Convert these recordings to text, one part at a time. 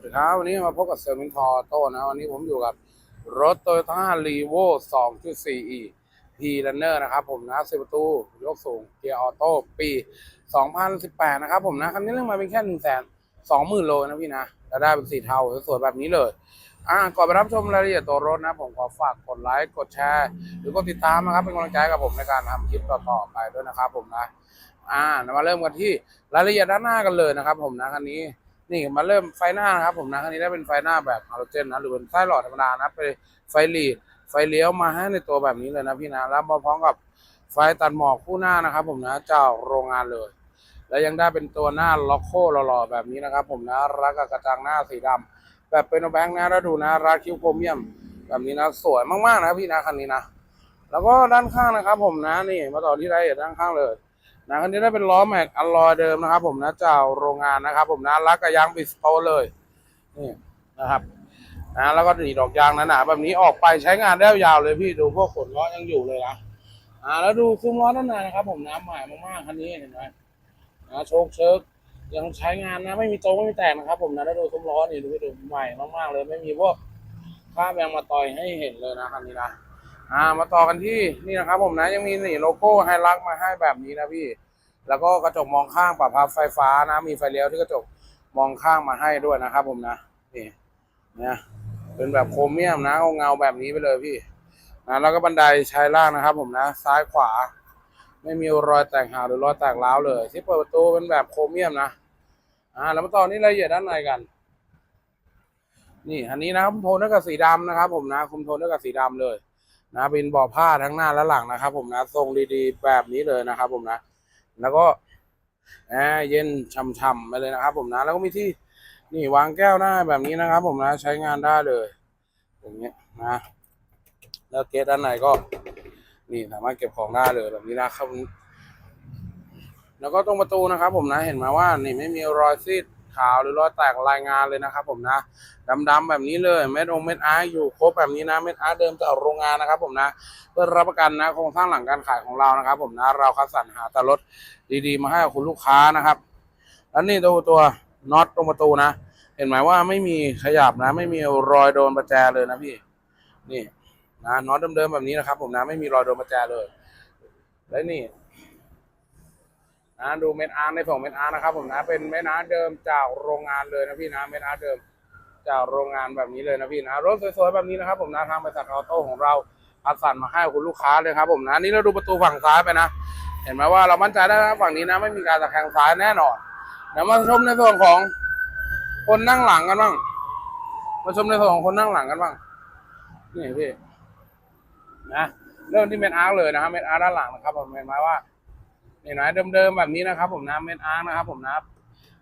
วัสดีครับวันนี้มาพบกับเซอร์มินทอโต้นะวันนี้ผมอยู่กับรถ Toyota r e v o 2.4e P Runner นะครับผมนะสิบประตูยกสูงเกียร์ออโต้ปี2018นะครับผมนะคันนี้เรื่องมาเป็นแค่1 2 0 0 0 0โลนะพี่นะแล้วได้เป็นสีเทาสวยๆแบบนี้เลยอ่าก่อนไปรับชมรายละเอียดตัวรถนะผมขอฝากกดไลค์กดแชร์ หรือกดติดตามนะครับเป็นกำลังใจกับผมในการทำคลิปต่อๆไปด้วยนะครับผมนะอ่ามาเริ่มกันที่รายละเอียดด้านหน้ากันเลยนะครับผมนะคันนี้ นี่มาเริ่มไฟหน้านะครับผมนะคันนี้ได้เป็นไฟหน้าแบบฮาโลเจนนะหรือเป็นไฟหลอดธรรมดานะเป็นไฟหลีดไฟเลี้ยวมาให้ในตัวแบบนี้เลยนะพี่นะแล้วมาพร้อมกับไฟตัดหมอกคู่หน้านะครับ ผมนะเจ้าโรงงานเลย แล้วยังได้เป็นตัวหน้าล็อกโคหล่อๆแบบนี้นะครับ ผมนะรักกับกระจังหน้าสีดำแบบเป็นแบงค์นะแล้วดูนะราคิวโครเมียม แบบนี้นะสวยมากๆนะพี่นะคันนี้นะแล้วก็ด้านข้างนะครับ ผมนะนี่มาต่อที่รายละเอียดด้านข้างเลย นะคันนี้ได้เป็นล้อแม็กอลลอยเดิมนะครับผมนะจาโรงงานนะครับ ผมนะรักกับยางบิสโตเลยนี่นะครับนะแล้วก็ดีดอกยางหนาๆแบบนี้ออกไปใช้งานได้ยาวเลยพี่ดูพวกขนล้อยังอยู่เลยนะอ่าแล้วดูซุ้มล้อด้านในนะครับ ผมน้ำใหม่มากๆคันนี้เห็นไหมนะโชคเชิกยังใช้งานนะไม่มีโต๊ะไม่มีแตกนะครับ ผมนะแล้วดูซุ้มล้อนี่ดูดูใหม่มากๆเลยไม่มีพวกข้ามยางมาต่อยให้เห็นเลยนะคันนี้นะอ่ามาต่อกันที่นี่นะครับ ผมนะยังมีนี่โลโก้ไฮลักมาให้แบบนี้นะพี่ แล้วก็กระจกมองข้างปรับพับไฟฟ้านะ มีไฟเลี้ยวที่กระจกมองข้างมาให้ด้วยนะครับ ผมนะนี่นะเป็นแบบโครเมียมนะเงาแบบนี้ไปเลยพี่นะแล้วก็บันไดชายล่างนะครับ ผมนะ ซ้ายขวา ไม่มีรอยแตกหาวหรือรอยแตกร้าวเลย ที่เปิดประตูเป็นแบบโครเมียมนะอ่าแล้วมาต่อนี่รายละเอียดด้านในกัน นี่อันนี้นะครับคุมโทนด้วยกับสีดำนะครับ ผมนะคุมโทนด้วยกับสีดำเลย นะเป็นบาะผ้าทั้งหน้าและหลังนะครับ ผมนะทรงดีๆแบบนี้เลยนะครับ ผมนะ แล้วก็แอร์เย็นช่ำๆไปเลยนะครับ ผมนะแล้วก็มีที่นี่วางแก้วหน้าแบบนี้นะครับ ผมนะใช้งานได้เลย อย่างเงี้ยนะแล้วเกตด้านในก็ นี่สามารถเก็บของได้เลยแบบนี้นะครับแล้วก็ตรงประตูนะครับ ผมนะเห็นไหมว่านี่ไม่มีรอยซีด ขาวหรือรอยแตกรายงานเลยนะครับ ผมนะดำๆแบบนี้เลยเม็ดองเม็ดอาร์อยู่ครบแบบนี้นะเม็ดอาร์เดิมจากโรงงานนะครับ ผมนะเพื่อรับประกันนะโครงสร้างหลังการขายของเรานะครับ ผมนะเราคัดสรรหาแต่รถดีๆ มาให้กับคุณลูกค้านะครับแล้วนี่ตัวตัวน็อตตรงประตูนะ เห็นไหมว่าไม่มีขยับนะ ไม่มีรอยโดนประแจเลยนะพี่ นี่นะน็อตเดิมๆแบบนี้นะครับ ผมนะไม่มีรอยโดนประแจเลย และนี่ นะดูเม็ดอาร์ในส่งเม็ดอาร์นะครับผมนะเป็นเม็ดอาร์เดิมจากโรงงานเลยนะพี่นะเม็ดอาร์เดิมจากโรงงานแบบนี้เลยนะพี่นะรถสวยๆแบบนี้นะครับผมนะทางบริษัทออโต้ของเราคัดสรรมาให้คุณลูกค้าเลยครับผมนะนี่เราดูประตูฝั่งซ้ายไปนะ เห็นไหมว่าเรามั่นใจได้นะฝั่งนี้นะไม่มีการตะแคงซ้ายแน่นอนเดี๋ยวมาชมในส่วนของคนนั่งหลังกันบ้างมาชมในส่วนของคนนั่งหลังกันบ้างนี่พี่นะเริ่มที่เมนอาร์เลยนะครับเมนอาร์ด้านหลังนะครับผมเห็นไหมว่า นี่นะเดิมๆแบบนี้นะครับ ผมนะเมนอาร์นะครับ ผมนะ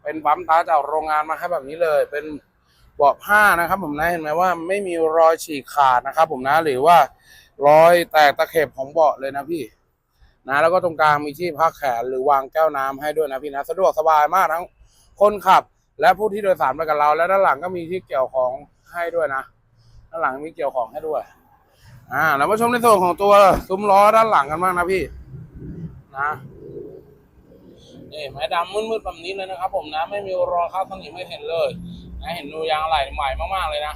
เป็นปั๊มตาจากโรงงานมาให้แบบนี้เลย เป็นเบาะผ้านะครับ ผมนะเห็นไหมว่าไม่มีรอยฉีกขาดนะครับ ผมนะหรือว่ารอยแตกตะเข็บของเบาะเลยนะพี่นะแล้วก็ตรงกลางมีที่พักแขนหรือวางแก้วน้ำให้ด้วยนะพี่นะสะดวกสบายมากทั้งคนขับ และผู้ที่โดยสารไปกับเรา และด้านหลังก็มีที่เกี่ยวของให้ด้วยนะด้านหลังมีเกี่ยวของให้ด้วยอ่าเรามาชมในส่วนของตัวซุ้มล้อด้านหลังกันบ้างนะพี่นะ นี่ไม้ดำมืดๆแบบนี้เลยนะครับ ผมนะไม่มีรอยข้าสนิมไม่เห็นเลยนะเห็นดูยางไหล่ใหม่มากๆเลยนะ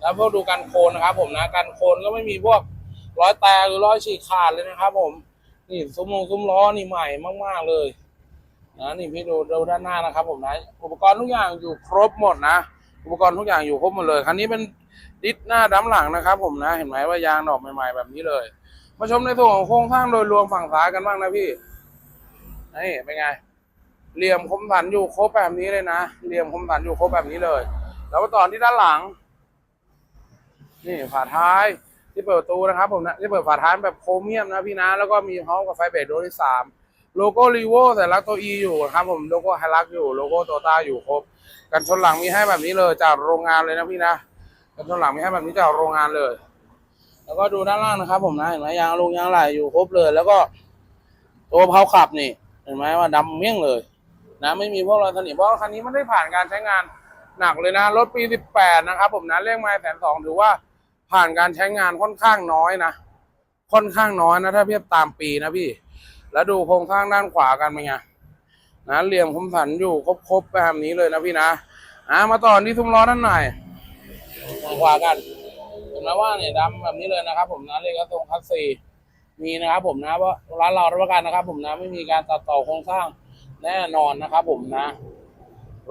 แล้วพวกดูกันโคนนะครับ ผมนะกันโคนก็ไม่มีพวกรอยแตกหรือรอยฉีกขาดเลยนะครับ ผม นี่ซุ้มลงซุ้มล้อนี่ใหม่มาก ๆเลยนะนี่พี่ดูดูด้านหน้านะครับ ผมนะอุปกรณ์ทุกอย่างอยู่ครบหมดนะอุปกรณ์ทุกอย่างอยู่ครบหมดเลยคันนี้เป็นดิสหน้าดำหลังนะครับ ผมนะเห็นไหมว่ายางดอกใหม่ ๆ แบบนี้เลย มาชมในส่วนของโครงสร้างโดยรวมฝั่งซ้ายกันบ้างนะพี่ นี่เป็นไง เหลี่ยมคมสันอยู่ครบแบบนี้เลยนะ เหลี่ยมคมสันอยู่ครบแบบนี้เลย แล้วมาต่อที่ด้านหลัง นี่ฝาท้ายที่เปิดประตูนะครับผมนะที่เปิดฝาท้ายแบบโครเมียมนะพี่นะ แล้วก็มีพร้อมกับไฟเบรกดวงที่สามโลโก้รีโวแต่ลักตัว E อยู่นะครับผมโลโก้ไฮลักอยู่โลโก้โตต้าอยู่ครบ กันชนหลังมีให้แบบนี้เลยจากโรงงานเลยนะพี่นะกันชนหลังมีให้แบบนี้จากโรงงานเลย แล้วก็ดูด้านล่างนะครับ ผมนะเห็นไหมยางลงยางไหลอยู่ครบเลย แล้วก็ตัวเพาขับนี่ เห็นไหมว่าดำเมี่ยงเลย นะไม่มีพวกรอยสนิมเพราะคันนี้ไม่ได้ผ่านการใช้งานหนักเลยนะรถปี 18 นะครับ ผมนะเลขไม้แสนสองถือว่าผ่านการใช้งานค่อนข้างน้อยนะค่อนข้างน้อยนะ ถ้าเทียบตามปีนะพี่ แล้วดูโครงสร้างด้านขวากันเป็นไงนะเหลี่ยมคมสันอยู่ครบๆแบบนี้เลยนะพี่นะอ่ามาต่อที่ซุ้มล้อด้านในขวากันเห็นไหมว่าเนี่ยดำแบบนี้เลยนะครับ ผมนะเลขกระทรงคัสซี มีนะครับ ผมนะว่าร้านเรารับประกันนะครับ ผมนะไม่มีการตัดต่อโครงสร้างแน่นอนนะครับ ผมนะ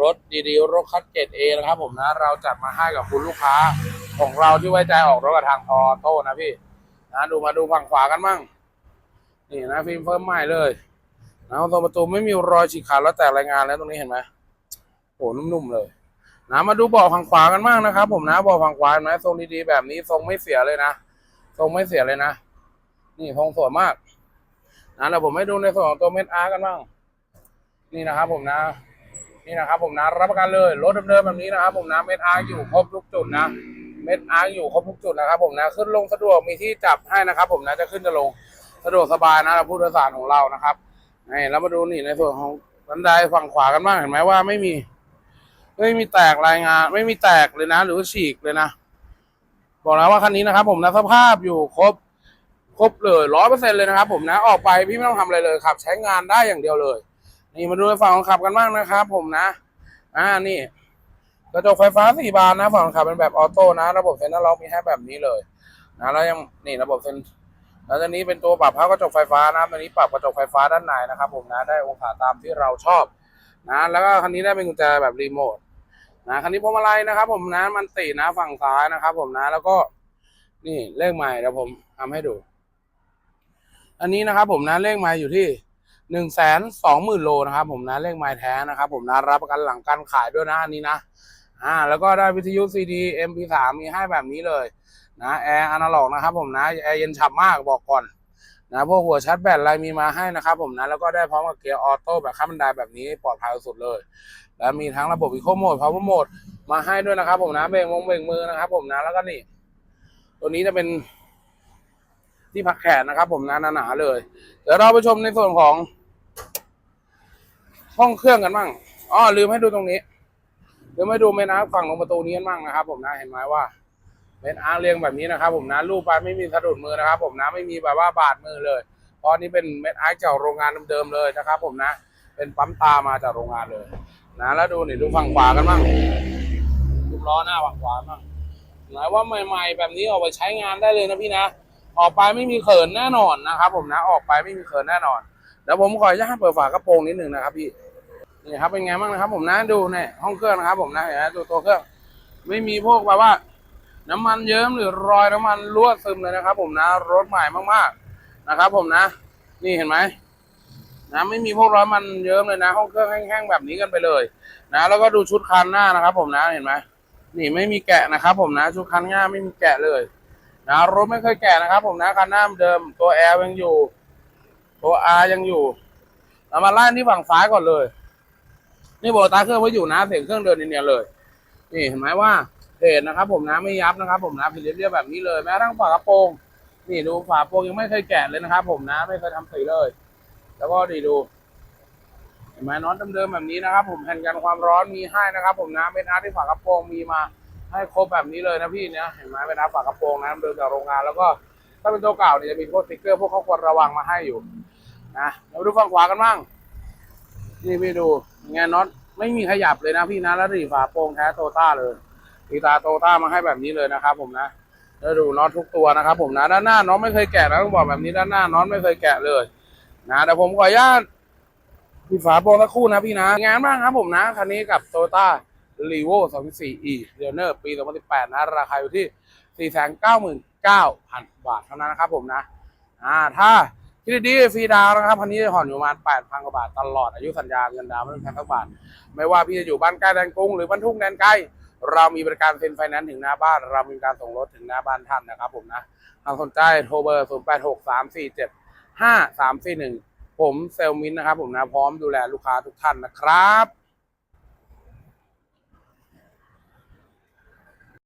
รถดีๆรถคัสเกตเอนะครับ ผมนะ เราจัดมาให้กับคุณลูกค้า ของเราที่ไว้ใจออกรถกับทางออโต้นะพี่นะดูมาดูฝั่งขวากันบ้างนี่นะฟิล์มเพิ่มใหม่เลยนะตรงประตูไม่มีรอยฉีกขาดแล้วแต่รายงานแล้วตรงนี้เห็นไหมโอ้นุ่มๆเลยนะมาดูเบาะฝั่งขวากันบ้างนะครับ ผมนะเบาะฝั่งขวาเห็นไหมทรงดีๆแบบนี้ทรงไม่เสียเลยนะทรงไม่เสียเลยนะ นี่ทรงสวยมากนะแล้วผมให้ดูในส่วนของตัวเม็ดอาร์กันบ้าง นี่นะครับ ผมนะ นี่นะครับ ผมนะรับประกันเลยรถเดิมๆแบบนี้นะครับ ผมนะเม็ดอาร์อยู่ครบทุกจุดนะเม็ดอาร์อยู่ครบทุกจุดนะครับ ผมนะขึ้นลงสะดวกมีที่จับให้นะครับ ผมนะจะขึ้นจะลงสะดวกสบายนะเราผู้โดยสารของเรานะครับนี่เรามาดูนี่ในส่วนของบันไดฝั่งขวากันบ้างเห็นไหมว่าไม่มีไม่มีแตกรายงาน ไม่มีแตกเลยนะ หรือฉีกเลยนะ บอกแล้วว่าคันนี้นะครับ ผมนะสภาพอยู่ครบ ครบเลยร้อยเปอร์เซ็นเลยนะครับผมนะออกไปพี่ไม่ต้องทำอะไรเลยขับ ใช้งานได้อย่างเดียวเลย นี่มาดูฝั่งของขับกันบ้างนะครับผมนะ อ่านี่กระจกไฟฟ้าสี่บานนะฝั่งคนขับเป็นแบบออโต้นะระบบเซ็นทรัลล็อกมีให้แบบนี้เลยนะแล้วยังนี่ระบบเซ็นแล้วตอนนี้เป็นตัวปรับภาพกระจกไฟฟ้านะตอนนี้ปรับกระจกไฟฟ้าด้านในนะครับ ผมนะได้องศาตามที่เราชอบนะแล้วก็คันนี้ได้เป็นกุญแจแบบรีโมทนะคันนี้พวงมาลัยนะครับ ผมนะมันตินะฝั่งซ้ายนะครับ ผมนะแล้วก็นี่เลขใหม่เดี๋ยวผมทำให้ดู อันนี้นะครับผมนะเลขใหม่อยู่ที่หนึ่งแสนสองหมื่นโลนะครับผมนะเลขใหม่แท้นะครับผมนะรับประกันหลังการขายด้วยนะอันนี้นะอ่าแล้วก็ได้วิทยุ CD MP3 มีให้แบบนี้เลยนะแอร์อนาล็อกนะครับผมนะแอร์เย็นฉ่ำมากบอกก่อนนะพวกหัวชาร์จแบตอะไรมีมาให้นะครับผมนะแล้วก็ได้พร้อมกับเกียร์ออโต้แบบขั้นบันไดแบบนี้ปลอดภัยสุดเลย แล้วมีทั้งระบบอีโคโหมดพาวเวอร์โหมดมาให้ด้วยนะครับผมนะเบรกมงเบรกมือนะครับผมนะแล้วก็นี่ ตัวนี้จะเป็น ที่พักแขนนะครับ ผมนะหนาๆเลย เดี๋ยวเราไปชมในส่วนของ ห้องเครื่องกันบ้างอ๋อลืมให้ดูตรงนี้ลืมให้ดูเมนอาร์ฝั่งลงประตูนี้กันบ้างนะครับ ผมนะเห็นไหมว่าเมนอาร์เรียงแบบนี้นะครับ ผมนะรูปไปไม่มีสะดุดมือนะครับ ผมนะไม่มีแบบว่าบาดมือเลยเพราะนี่เป็นเมนอาร์จากโรงงานเดิมๆเลยนะครับ ผมนะ เป็นปั๊มตามาจากโรงงานเลย นะแล้วดูนี่ดูฝั่งขวากันบ้างดูล้อหน้าฝั่งขวาบ้างไหนว่าใหม่ ๆ แบบนี้เอาไปใช้งานได้เลยนะพี่นะ ออกไปไม่มีเขินแน่นอนนะครับ ผมนะออกไปไม่มีเขินแน่นอนเดี๋ยวผมขออนุญาตเปิดฝากระโปรงนิดหนึ่งนะครับพี่นี่ครับเป็นไงบ้างนะครับ ผมนะดูเนี่ยห้องเครื่องนะครับ ผมนะเห็นไหมตัวตัวเครื่อง ไม่มีพวกแบบว่า น้ำมันเยิ้มหรือรอยน้ำมันรั่วซึมเลยนะครับ ผมนะรถใหม่มากๆนะครับ ผมนะ นี่เห็นไหมนะไม่มีพวกรอยมันเยิ้มเลยนะห้องเครื่องแห้งๆแบบนี้กันไปเลย นะ แล้วก็ดูชุดคันหน้านะครับ ผมนะเห็นไหมนี่ไม่มีแกะนะครับ ผมนะ ชุดคันหน้าไม่มีแกะเลย นะรถไม่เคยแก่นะครับ ผมนะคันหน้าเดิมตัวแอร์ยังอยู่ ตัวอายังอยู่เรามาไล่ที่ฝั่งซ้ายก่อนเลย นี่โบตาเครื่องไว้อยู่นะเสียงเครื่องเดินเนียนเลย นี่เห็นไหมว่าเพจนะครับ ผมนะไม่ยับนะครับ ผมนะผิดเรียบๆแบบนี้เลยแม้ทั่งฝากระโปรงนี่ดูฝาโปรงยังไม่เคยแกะเลยนะครับ ผมนะไม่เคยทำสีเลย แล้วก็ดีดูเห็นไหมน็อตเดิมๆแบบนี้นะครับ ผมแผ่นกันความร้อนมีให้นะครับ ผมนะเม็ดอาร์ที่ฝากระโปรงมีมา ให้ครบแบบนี้เลยนะพี่เนี่ยเห็นไหมเป็นน้ำฝากระโปรงนะเดินจากโรงงานแล้วก็ถ้าเป็นตัวเก่าเนี่ยจะมีพวกสติ๊กเกอร์พวกข้อควรระวังมาให้อยู่นะเราดูฝั่งขวากันบ้างนี่พี่ดูไงน็อตไม่มีขยับเลยนะพี่นะแล้วดีฝาโปรงแท้โตต้าเลยตีตาโตต้ามาให้แบบนี้เลยนะครับ ผมนะแล้วดูน็อตทุกตัวนะครับ ผมนะด้านหน้าน็อตไม่เคยแกะนะต้องบอกแบบนี้ด้านหน้าน็อตไม่เคยแกะเลย นะแต่ผมขออนุญาตปิดฝาโปรงสักครู่นะพี่นะงานบ้างครับ ผมนะคันนี้กับโตต้า รีโว2.4 e เดเนอร์ปี 2018 นะ ราคาอยู่ที่ 499,000 บาทเท่านั้นนะครับผมนะ อ่า ถ้าคิดดีๆฟรีดาวนะครับคันนี้จะผ่อนอยู่ประมาณ 8,000 กว่าบาทตลอดอายุสัญญาเงินดาวไม่ต้องแพงสักบาท ไม่ว่าพี่จะอยู่บ้านใกล้แดนกรุงหรือบ้านทุ่งแดนไกล เรามีบริการเซ็นไฟแนนซ์ถึงหน้าบ้าน เรามีการส่งรถถึงหน้าบ้านท่านนะครับผมนะทางสนใจโทรเบอร์ 0863475341 ผมเซลมินนะครับผมนะพร้อมดูแลลูกค้าทุกท่านนะครับ